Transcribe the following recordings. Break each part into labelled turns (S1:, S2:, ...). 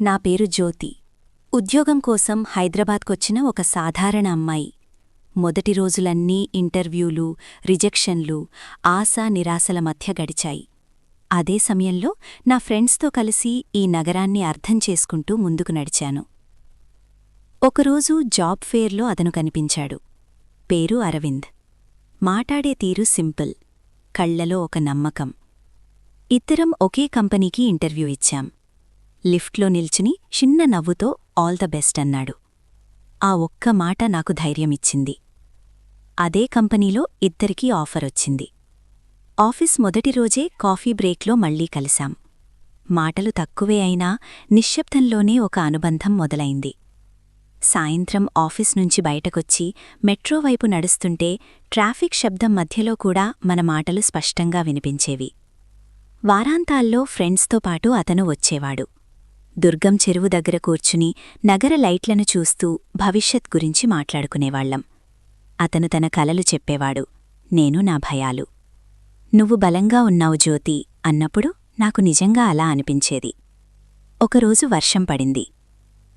S1: నా పేరు జ్యోతి. ఉద్యోగం కోసం హైదరాబాద్కొచ్చిన ఒక సాధారణ అమ్మాయి. మొదటి రోజులన్నీ ఇంటర్వ్యూలు రిజెక్షన్లు ఆశా నిరాశల మధ్య గడిచాయి. అదే సమయంలో నా ఫ్రెండ్స్తో కలిసి ఈ నగరాన్ని అర్థం చేసుకుంటూ ముందుకు నడిచాను. ఒకరోజు జాబ్ ఫేర్లో అతను కనిపించాడు. పేరు అరవింద్. మాటాడే తీరు సింపుల్ కళ్ళలో ఒక నమ్మకం. ఇద్దరం ఒకే కంపెనీకి ఇంటర్వ్యూ ఇచ్చాం. లిఫ్ట్లో నిల్చుని చిన్న నవ్వుతో ఆల్ ద బెస్ట్ అన్నాడు. ఆ ఒక్క మాట నాకు ధైర్యమిచ్చింది. అదే కంపెనీలో ఇద్దరికీ ఆఫరొచ్చింది ఆఫీస్ మొదటి రోజే కాఫీ బ్రేక్లో మళ్ళీ కలిశాం. మాటలు తక్కువే అయినా నిశ్శబ్దంలోనే ఒక అనుబంధం మొదలైంది. సాయంత్రం ఆఫీస్ నుంచి బయటకొచ్చి మెట్రో వైపు నడుస్తుంటే ట్రాఫిక్ శబ్దం మధ్యలో కూడా మన మాటలు స్పష్టంగా వినిపించేవి. వారాంతాల్లో ఫ్రెండ్స్తో పాటు అతను వచ్చేవాడు. దుర్గం చెరువు దగ్గర కూర్చుని నగర లైట్లను చూస్తూ భవిష్యత్ గురించి మాట్లాడుకునేవాళ్ళం అతను తన కలలు చెప్పేవాడు నేను నా భయాలు. నువ్వు బలంగా ఉన్నావు జ్యోతి అన్నప్పుడు నాకు నిజంగా అలా అనిపించేది. ఒకరోజు వర్షం పడింది.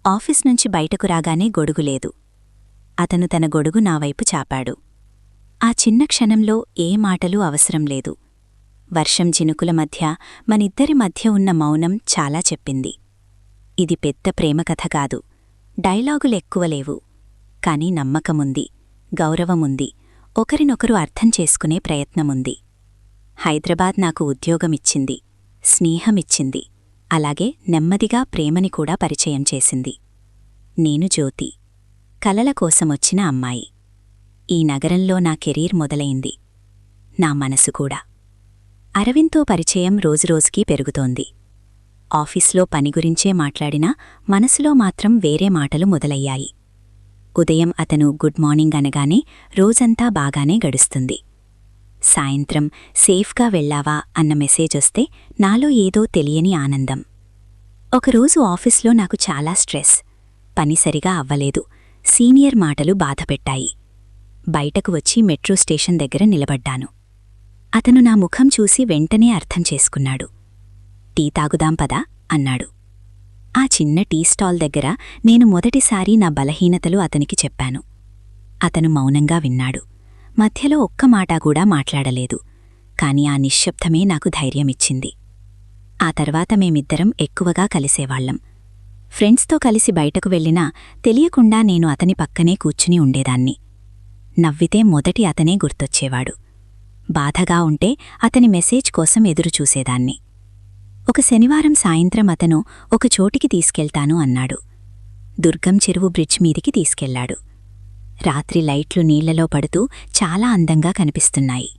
S1: ఆఫీస్ నుంచి బయటకు రాగానే గొడుగులేదు అతను తన గొడుగు నావైపు చాపాడు. ఆ చిన్న క్షణంలో ఏ మాటలూ అవసరం లేదు. వర్షం చినుకుల మధ్య మనిద్దరి మధ్య ఉన్న మౌనం చాలా చెప్పింది. ఇది పెద్ద ప్రేమకథ కాదు. డైలాగులెక్కువలేవు కాని నమ్మకముంది గౌరవముంది ఒకరినొకరు అర్థం చేసుకునే ప్రయత్నముంది. హైదరాబాద్ నాకు ఉద్యోగమిచ్చింది స్నేహమిచ్చింది అలాగే నెమ్మదిగా ప్రేమని కూడా పరిచయం చేసింది. నేను జ్యోతి కలల కోసమొచ్చిన అమ్మాయి. ఈ నగరంలో నా కెరీర్ మొదలైంది నా మనసు కూడా. అరవింద్తో పరిచయం రోజురోజుకీ పెరుగుతోంది. ఆఫీస్లో పని గురించే మాట్లాడినా మనసులో మాత్రం వేరే మాటలు మొదలయ్యాయి. ఉదయం అతను గుడ్ మార్నింగ్ అనగానే రోజంతా బాగానే గడుస్తుంది. సాయంత్రం సేఫ్గా వెళ్ళావా అన్న మెసేజ్ వస్తే నాలో ఏదో తెలియని ఆనందం. ఒకరోజు ఆఫీస్లో నాకు చాలా స్ట్రెస్. పని సరిగా అవ్వలేదు. సీనియర్ మాటలు బాధపెట్టాయి. బయటకు వచ్చి మెట్రో స్టేషన్ దగ్గర నిలబడ్డాను. అతను నా ముఖం చూసి వెంటనే అర్థం చేసుకున్నాడు. టీ తాగుదాం పదా? అన్నాడు. ఆ చిన్న టీ స్టాల్ దగ్గర నేను మొదటిసారి నా బలహీనతలు అతనికి చెప్పాను. అతను మౌనంగా విన్నాడు. మధ్యలో ఒక్క మాట కూడా మాట్లాడలేదు. కాని ఆ నిశ్శబ్దమే నాకు ధైర్యమిచ్చింది. ఆ తర్వాత మేమిద్దరం ఎక్కువగా కలిసేవాళ్ళం ఫ్రెండ్స్తో కలిసి బయటకు వెళ్ళినా తెలియకుండా నేను అతని పక్కనే కూర్చుని ఉండేదాన్ని. నవ్వితే మొదటి అతనే గుర్తొచ్చేవాడు. బాధగా ఉంటే అతని మెసేజ్ కోసం ఎదురుచూసేదాన్ని. ఒక శనివారం సాయంత్రం అతను ఒక చోటికి తీసుకెళ్తాను అన్నాడు. దుర్గం చెరువు బ్రిడ్జ్ మీదికి తీసుకెళ్ళాడు. రాత్రి లైట్లు నీళ్ళలో పడుతూ చాలా అందంగా కనిపిస్తున్నాయి.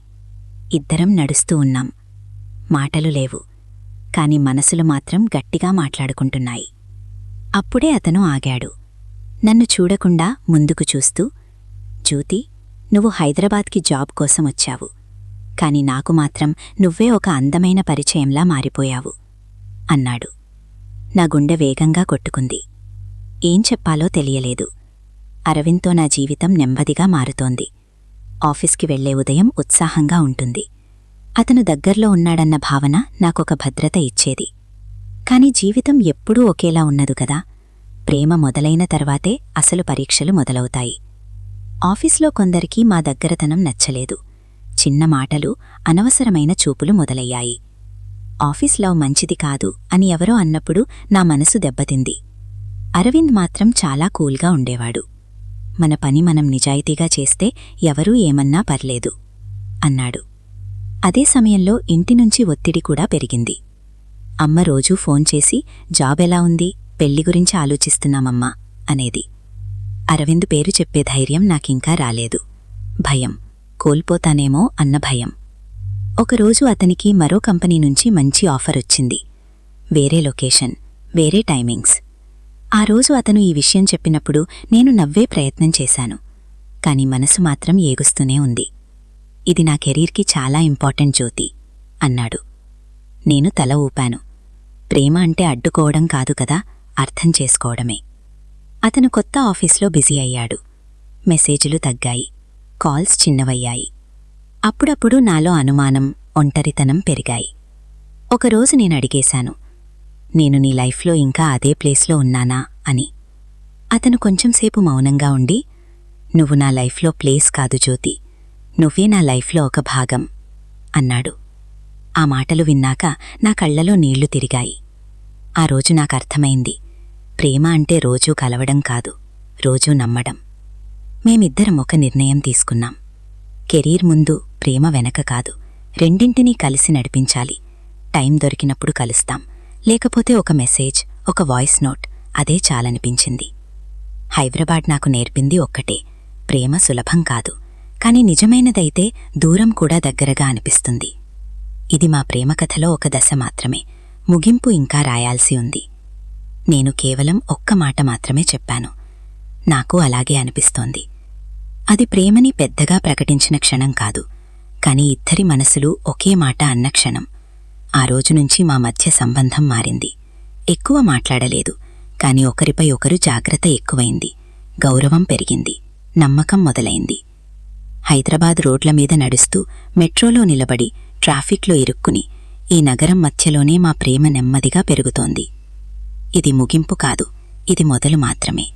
S1: ఇద్దరం నడుస్తూ ఉన్నాం. మాటలు లేవు. కాని మనసులు మాత్రం గట్టిగా మాట్లాడుకుంటున్నాయి. అప్పుడే అతను ఆగాడు. నన్ను చూడకుండా ముందుకు చూస్తూ జ్యూతి నువ్వు హైదరాబాద్కి జాబ్ కోసం వచ్చావు. కాని నాకు మాత్రం నువ్వే ఒక అందమైన పరిచయంలా మారిపోయావు. అన్నాడు. నా గుండె వేగంగా కొట్టుకుంది. ఏం చెప్పాలో తెలియలేదు. అరవింద్తో నా జీవితం నెమ్మదిగా మారుతోంది. ఆఫీస్కి వెళ్ళే ఉదయం ఉత్సాహంగా ఉంటుంది. అతను దగ్గర్లో ఉన్నాడన్న భావన నాకొక భద్రత ఇచ్చేది. కాని జీవితం ఎప్పుడూ ఒకేలా ఉన్నదు కదా. ప్రేమ మొదలైన తర్వాతే అసలు పరీక్షలు మొదలవుతాయి. ఆఫీస్లో కొందరికి మా దగ్గరతనం నచ్చలేదు. చిన్న మాటలు అనవసరమైన చూపులు మొదలయ్యాయి. ఆఫీస్ లవ్ మంచిది కాదు అని ఎవరో అన్నప్పుడు నా మనసు దెబ్బతింది. అరవింద్ మాత్రం చాలా కూల్గా ఉండేవాడు. మన పని మనం నిజాయితీగా చేస్తే ఎవరూ ఏమన్నా పర్లేదు అన్నాడు. అదే సమయంలో ఇంటినుంచి ఒత్తిడి కూడా పెరిగింది. అమ్మ రోజూ ఫోన్ చేసి జాబ్ ఎలా ఉంది? పెళ్ళి గురించి ఆలోచిస్తున్నామమ్మా అనేది. అరవింద్ పేరు చెప్పే ధైర్యం నాకింకా రాలేదు. భయం. కోల్పోతానేమో అన్న భయం. ఒకరోజు అతనికి మరో కంపెనీ నుంచి మంచి ఆఫర్ వచ్చింది. వేరే లొకేషన్ వేరే టైమింగ్స్. ఆ రోజు అతను ఈ విషయం చెప్పినప్పుడు నేను నవ్వే ప్రయత్నం చేశాను. కాని మనసు మాత్రం ఏగుస్తూనే ఉంది. ఇది నా కెరీర్కి చాలా ఇంపార్టెంట్ జ్యోతి అన్నాడు. నేను తల ఊపాను. ప్రేమ అంటే అడ్డుకోవడం కాదు కదా అర్థం చేసుకోవడమే. అతను కొత్త ఆఫీస్లో బిజీ అయ్యాడు. మెసేజులు తగ్గాయి. కాల్స్ చిన్నవయ్యాయి. అప్పుడప్పుడు నాలో అనుమానం ఒంటరితనం పెరిగాయి. ఒకరోజు నేను అడిగేశాను నేను నీ లైఫ్లో ఇంకా అదే ప్లేస్లో ఉన్నానా? అని. అతను కొంచెంసేపు మౌనంగా ఉండి నువ్వు నా లైఫ్లో ప్లేస్ కాదు జ్యోతి నువ్వే నా లైఫ్లో ఒక భాగం అన్నాడు. ఆ మాటలు విన్నాక నా కళ్ళలో నీళ్ళు తిరిగాయి. ఆ రోజు నాకు అర్థమైంది ప్రేమ అంటే రోజూ కలవడం కాదు రోజూ నమ్మడం. మేమిద్దరం ఒక నిర్ణయం తీసుకున్నాం. కెరీర్ ముందు ప్రేమ వెనక కాదు. రెండింటినీ కలిసి నడిపించాలి. టైం దొరికినప్పుడు కలుస్తాం. లేకపోతే ఒక మెసేజ్ ఒక వాయిస్ నోట్ అదే చాలనిపించింది. హైదరాబాద్ నాకు నేర్పింది ఒక్కటే. ప్రేమ సులభం కాదు. కాని నిజమైనదైతే దూరం కూడా దగ్గరగా అనిపిస్తుంది. ఇది మా ప్రేమ కథలో ఒక దశ మాత్రమే. ముగింపు ఇంకా రాయాల్సి ఉంది. నేను కేవలం ఒక్క మాట మాత్రమే చెప్పాను. నాకు అలాగే అనిపిస్తోంది. అది ప్రేమని పెద్దగా ప్రకటించిన క్షణం కాదు. కాని ఇద్దరి మనసులు ఒకే మాట అన్న క్షణం. ఆ రోజు నుంచి మా మధ్య సంబంధం మారింది. ఎక్కువ మాట్లాడలేదు. కాని ఒకరిపై ఒకరు జాగ్రత్త ఎక్కువైంది. గౌరవం పెరిగింది. నమ్మకం మొదలైంది. హైదరాబాద్ రోడ్ల మీద నడుస్తూ మెట్రోలో నిలబడి ట్రాఫిక్లో ఇరుక్కుని ఈ నగరం మధ్యలోనే మా ప్రేమ నెమ్మదిగా పెరుగుతోంది. ఇది ముగింపు కాదు. ఇది మొదలు మాత్రమే.